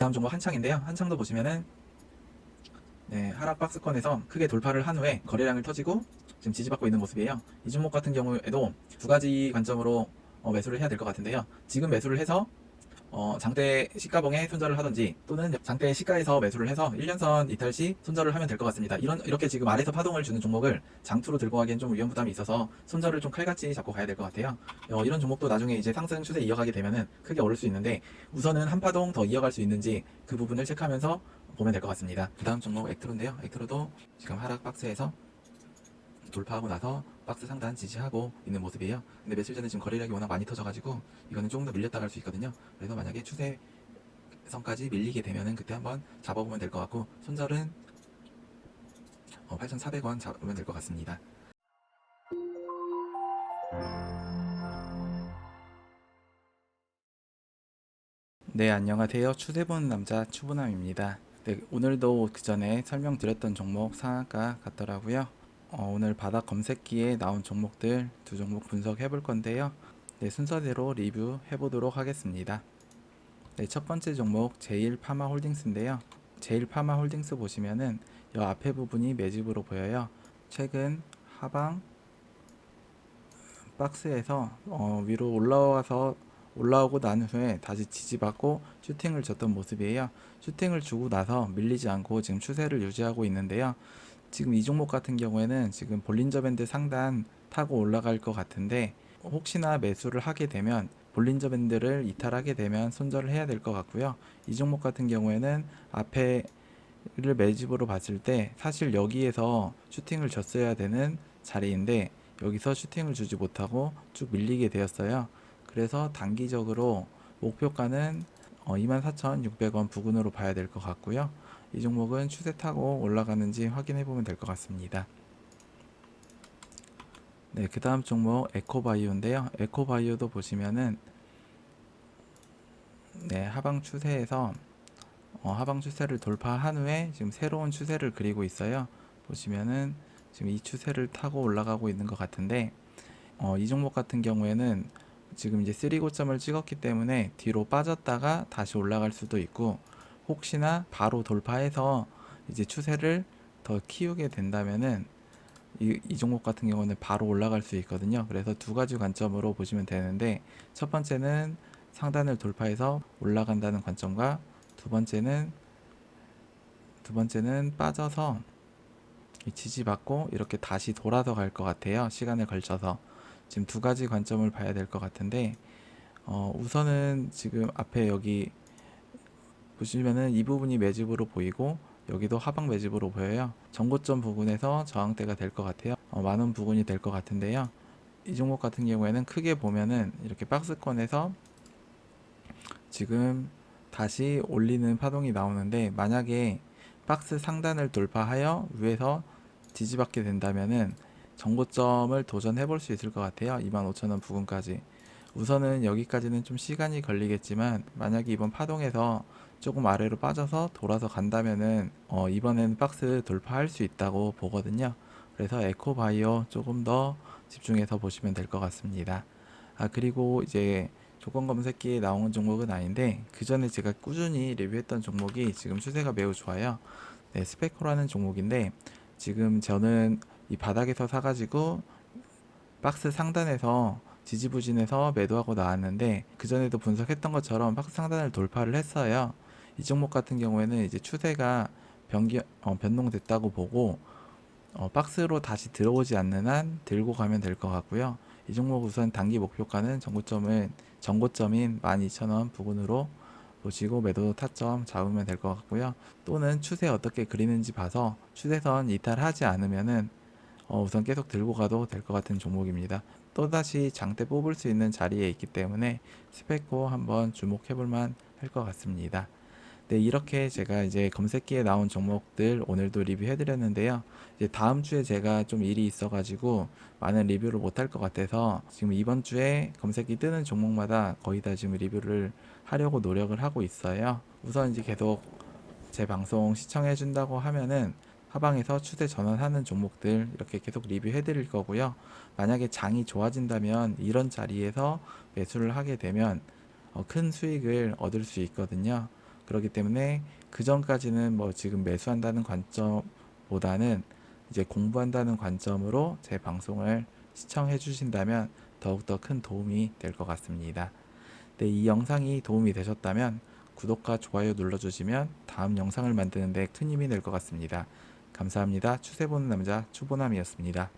다음 종목 한창인데요. 한창도 보시면은 네, 하락 박스권에서 크게 돌파를 한 후에 거래량을 터지고 지금 지지받고 있는 모습이에요. 이 종목 같은 경우에도 두 가지 관점으로 어, 매수를 해야 될 것 같은데요. 지금 매수를 해서 어, 장대 시가봉에 손절을 하든지 또는 장대 시가에서 매수를 해서 1년선 이탈 시 손절을 하면 될 것 같습니다. 이런 이렇게 지금 아래서 파동을 주는 종목을 장투로 들고 가기엔 좀 위험 부담이 있어서 손절을 좀 칼같이 잡고 가야 될 것 같아요. 어, 이런 종목도 나중에 이제 상승 추세 이어가게 되면은 크게 오를 수 있는데 우선은 한 파동 더 이어갈 수 있는지 그 부분을 체크하면서 보면 될 것 같습니다. 그 다음 종목 액트로인데요. 액트로도 지금 하락 박스에서 돌파하고 나서 박스 상단 지지하고 있는 모습이에요. 근데 며칠 전에 지금 거래량이 워낙 많이 터져가지고 이거는 조금 더 밀렸다 갈 수 있거든요. 그래서 만약에 추세 선까지 밀리게 되면은 그때 한번 잡아보면 될 것 같고 손절은 어, 8,400원 잡으면 될 것 같습니다. 네, 안녕하세요. 추세 보는 남자 추보남입니다. 네, 오늘도 그 전에 설명드렸던 종목 상한가 같더라고요. 어, 오늘 바닥 검색기에 나온 종목들 두 종목 분석해 볼 건데요. 네, 순서대로 리뷰해 보도록 하겠습니다. 네, 첫 번째 종목 제일 파마 홀딩스인데요. 제일 파마 홀딩스 보시면은 이 앞에 부분이 매집으로 보여요. 최근 하방 박스에서 어, 위로 올라와서 올라오고 난 후에 다시 지지받고 슈팅을 줬던 모습이에요. 슈팅을 주고 나서 밀리지 않고 지금 추세를 유지하고 있는데요. 지금 이 종목 같은 경우에는 지금 볼린저 밴드 상단 타고 올라갈 것 같은데 혹시나 매수를 하게 되면 볼린저 밴드를 이탈하게 되면 손절을 해야 될 것 같고요. 이 종목 같은 경우에는 앞에를 매집으로 봤을 때 사실 여기에서 슈팅을 줬어야 되는 자리인데 여기서 슈팅을 주지 못하고 쭉 밀리게 되었어요. 그래서 단기적으로 목표가는 어, 24,600원 부근으로 봐야 될 것 같고요. 이 종목은 추세 타고 올라가는지 확인해 보면 될 것 같습니다. 네, 그 다음 종목 에코바이오인데요. 에코바이오도 보시면은 네, 하방 추세에서 어, 하방 추세를 돌파한 후에 지금 새로운 추세를 그리고 있어요. 보시면은 지금 이 추세를 타고 올라가고 있는 것 같은데 어, 이 종목 같은 경우에는 지금 이제 3고점을 찍었기 때문에 뒤로 빠졌다가 다시 올라갈 수도 있고 혹시나 바로 돌파해서 이제 추세를 더 키우게 된다면은 이, 이 종목 같은 경우는 바로 올라갈 수 있거든요. 그래서 두 가지 관점으로 보시면 되는데 첫 번째는 상단을 돌파해서 올라간다는 관점과 두 번째는 두 번째는 빠져서 이 지지받고 이렇게 다시 돌아서 갈 것 같아요. 시간을 걸쳐서 지금 두 가지 관점을 봐야 될 것 같은데 어, 우선은 지금 앞에 여기 보시면은 이 부분이 매집으로 보이고 여기도 하방 매집으로 보여요. 전고점 부분에서 저항대가 될 것 같아요. 어, 많은 부분이 될 것 같은데요. 이 종목 같은 경우에는 크게 보면은 이렇게 박스권에서 지금 다시 올리는 파동이 나오는데 만약에 박스 상단을 돌파하여 위에서 지지받게 된다면은 정고점을 도전해 볼 수 있을 것 같아요. 25,000원 부근까지. 우선은 여기까지는 좀 시간이 걸리겠지만 만약에 이번 파동에서 조금 아래로 빠져서 돌아서 간다면은 어, 이번에는 박스 돌파할 수 있다고 보거든요. 그래서 에코바이오 조금 더 집중해서 보시면 될 것 같습니다. 아 그리고 이제 조건 검색기에 나온 종목은 아닌데 그 전에 제가 꾸준히 리뷰했던 종목이 지금 추세가 매우 좋아요. 네, 스페코라는 종목인데 지금 저는 이 바닥에서 사가지고 박스 상단에서 지지부진해서 매도하고 나왔는데 그 전에도 분석했던 것처럼 박스 상단을 돌파를 했어요. 이 종목 같은 경우에는 이제 추세가 변기, 어, 변동됐다고 보고 어, 박스로 다시 들어오지 않는 한 들고 가면 될 것 같고요. 이 종목 우선 단기 목표가는 정고점은 정고점인 12,000원 부근으로 보시고 매도 타점 잡으면 될 것 같고요. 또는 추세 어떻게 그리는지 봐서 추세선 이탈하지 않으면은 어, 우선 계속 들고 가도 될 것 같은 종목입니다. 또다시 장대 뽑을 수 있는 자리에 있기 때문에 스펙코 한번 주목해 볼만 할 것 같습니다. 네, 이렇게 제가 이제 검색기에 나온 종목들 오늘도 리뷰해 드렸는데요. 이제 다음 주에 제가 좀 일이 있어 가지고 많은 리뷰를 못 할 것 같아서 지금 이번 주에 검색기 뜨는 종목마다 거의 다 지금 리뷰를 하려고 노력을 하고 있어요. 우선 이제 계속 제 방송 시청해 준다고 하면은 하방에서 추세 전환하는 종목들 이렇게 계속 리뷰해 드릴 거고요. 만약에 장이 좋아진다면 이런 자리에서 매수를 하게 되면 어, 큰 수익을 얻을 수 있거든요. 그렇기 때문에 그 전까지는 뭐 지금 매수한다는 관점보다는 이제 공부한다는 관점으로 제 방송을 시청해 주신다면 더욱더 큰 도움이 될 것 같습니다. 네, 이 영상이 도움이 되셨다면 구독과 좋아요 눌러주시면 다음 영상을 만드는데 큰 힘이 될 것 같습니다. 감사합니다. 추세 보는 남자 추보남이었습니다.